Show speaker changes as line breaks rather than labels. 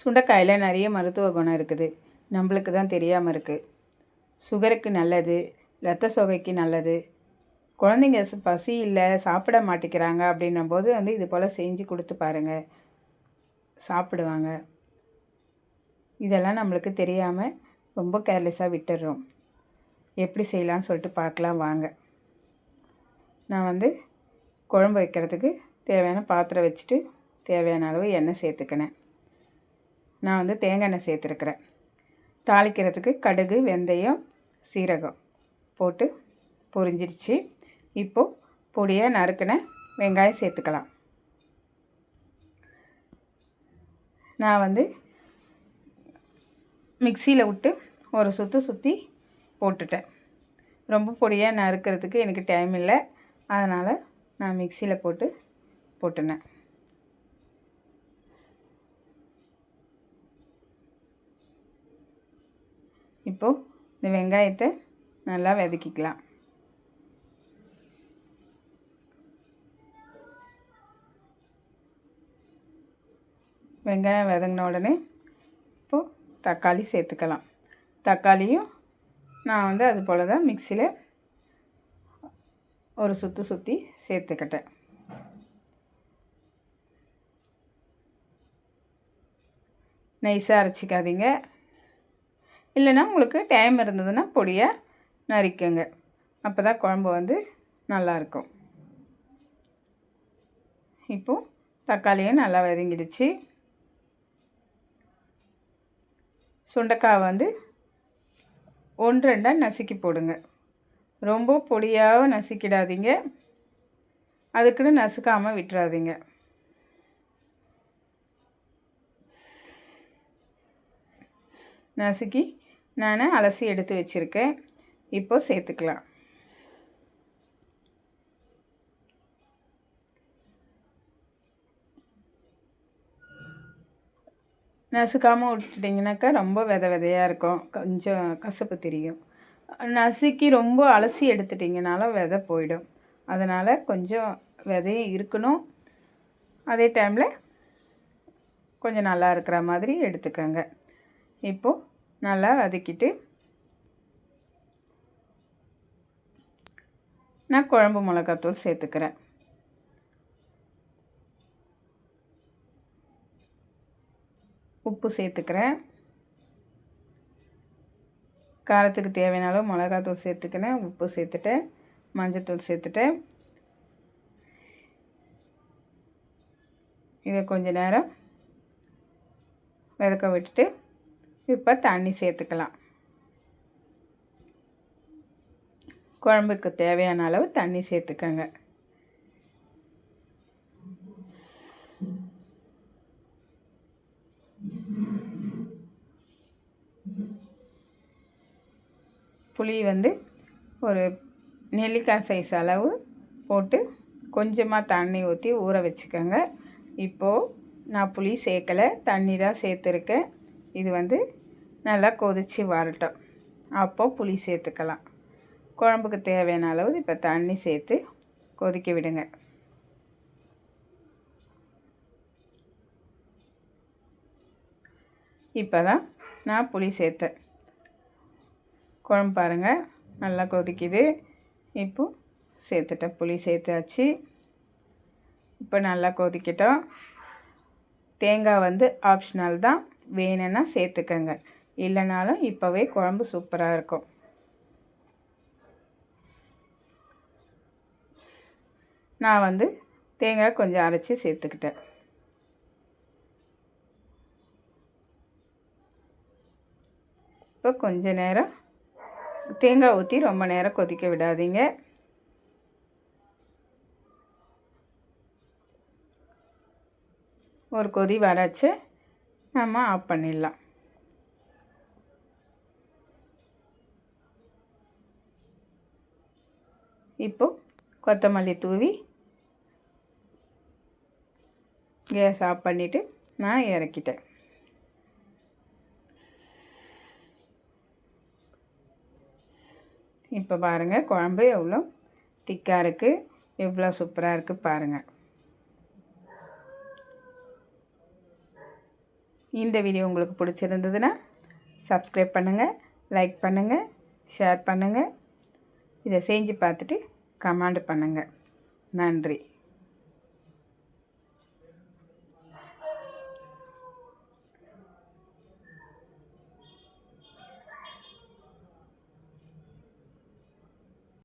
சுண்டைக்காயில் நிறைய மருத்துவ குணம் இருக்குது. நம்மளுக்கு தான் தெரியாமல் இருக்குது சுகருக்கு நல்லது ரத்த சோகைக்கு நல்லது. குழந்தைங்க பசி இல்லை சாப்பிட மாட்டேங்கிறாங்க அப்படின்னும் போது வந்து இது போல் செஞ்சு கொடுத்து பாருங்கள் சாப்பிடுவாங்க. இதெல்லாம் நம்மளுக்கு தெரியாமல் ரொம்ப கேர்லெஸ்ஸாக விட்டுடுறோம் எப்படி செய்யலாம்னு சொல்லிட்டு பார்க்கலாம் வாங்க. நான் வந்து குழம்பு வைக்கிறதுக்கு தேவையான பாத்திரம் வச்சுட்டு தேவையான அளவு எண்ணெய் சேர்த்துக்கினேன். நான் வந்து தேங்காய் எண்ணெய் சேர்த்துருக்குறேன். தாளிக்கிறதுக்கு கடுகு வெந்தயம் சீரகம் போட்டு பொரிஞ்சிடுச்சு. இப்போது பொடியாக நறுக்கின வெங்காயம் சேர்த்துக்கலாம். நான் வந்து மிக்சியில் விட்டு ஒரு சுற்று சுற்றி போட்டுட்டேன். ரொம்ப பொடியாக நறுக்கிறதுக்கு எனக்கு டைம் இல்லை. அதனால் நான் மிக்சியில் போட்டு போட்டுனேன். இப்போது இந்த வெங்காயத்தை நல்லா வதக்கிக்கலாம். வெங்காயம் வதங்கின உடனே இப்போது தக்காளி சேர்த்துக்கலாம். தக்காளியும் நான் வந்து அது போல் தான் மிக்சியில் ஒரு சுற்றி சுற்றி சேர்த்துக்கிட்டேன். நைஸாக அரைச்சிக்காதீங்க. இல்லைன்னா உங்களுக்கு டைம் இருந்ததுன்னா பொடியாக நறுக்குங்க அப்போ தான் குழம்பு வந்து நல்லாயிருக்கும். இப்போது தக்காளியும் நல்லா வதங்கிடுச்சு. சுண்டைக்காய் வந்து ஒன்று ரெண்டாக நசுக்கி போடுங்க. ரொம்ப பொடியாக நசுக்கிடாதீங்க. அதுக்குன்னு நசுக்காமல் விட்டுறாதீங்க. நசுக்கி நான் அலசி எடுத்து வச்சுருக்கேன். இப்போது சேர்த்துக்கலாம். நசுக்காமல் விட்டுட்டிங்கனாக்கா ரொம்ப வித விதையாக இருக்கும். கொஞ்சம் கசப்பு தெரியும். நசுக்கி ரொம்ப அலசி எடுத்துட்டிங்கனாலும் விதை போயிடும். அதனால் கொஞ்சம் விதையும் இருக்கணும். அதே டைமில் கொஞ்சம் நல்லா இருக்கிற மாதிரி எடுத்துக்கோங்க. இப்போது நல்லா வதக்கிட்டு நான் குழம்பு மிளகாத்தூள் சேர்த்துக்கிறேன். உப்பு சேர்த்துக்கிறேன். காரத்துக்கு தேவையான அளவு மிளகாத்தூள் சேர்த்துக்கினேன் உப்பு சேர்த்துட்டேன் மஞ்சத்தூள் சேர்த்துட்டேன் இதை கொஞ்ச நேரம் வதக்க விட்டுட்டு இப்போ தண்ணி சேர்த்துக்கலாம். குழம்புக்கு தேவையான அளவு தண்ணி சேர்த்துக்கங்க. புளி வந்து ஒரு நெல்லிக்காய் சைஸ் அளவு போட்டு கொஞ்சமாக தண்ணி ஊற்றி ஊற வச்சுக்கோங்க. இப்போது நான் புளி சேர்க்கலை தண்ணி தான் சேர்த்துருக்கேன். இது வந்து நல்லா கொதித்து வரட்டும். அப்போது புளி சேர்த்துக்கலாம். குழம்புக்கு தேவையான அளவு இப்போ தண்ணி சேர்த்து கொதிக்க விடுங்க. இப்போ தான் நான் புளி சேர்த்தேன். குழம்பு பாருங்கள் நல்லா கொதிக்குது. இப்போது சேர்த்துட்டேன் புளி சேர்த்தாச்சு. இப்போ நல்லா கொதிக்கட்டும். தேங்காய் வந்து ஆப்ஷனல் தான். வேணும்னா சேர்த்துக்கங்க. இல்லைனாலும் இப்போவே குழம்பு சூப்பராக இருக்கும். நான் வந்து தேங்காய் கொஞ்சம் அரைச்சி சேர்த்துக்கிட்டேன். இப்போ கொஞ்ச நேரம் தேங்காய் ஊற்றி ரொம்ப நேரம் கொதிக்க விடாதீங்க. ஒரு கொதி வராச்சு. நம்ம ஆஃப் பண்ணிடலாம். இப்போ கொத்தமல்லி தூவி கேஸ் ஆஃப் பண்ணிவிட்டு நான் இறக்கிட்டேன். இப்போ பாருங்கள் குழம்பு எவ்வளோ திக்காக இருக்குது எவ்வளோ சூப்பராக இருக்குது பாருங்கள் இந்த வீடியோ உங்களுக்கு பிடிச்சிருந்ததுன்னா சப்ஸ்கிரைப் பண்ணுங்கள் லைக் பண்ணுங்கள் ஷேர் பண்ணுங்கள் இதை செஞ்சு பார்த்துட்டு கமெண்ட் பண்ணுங்கள் நன்றி.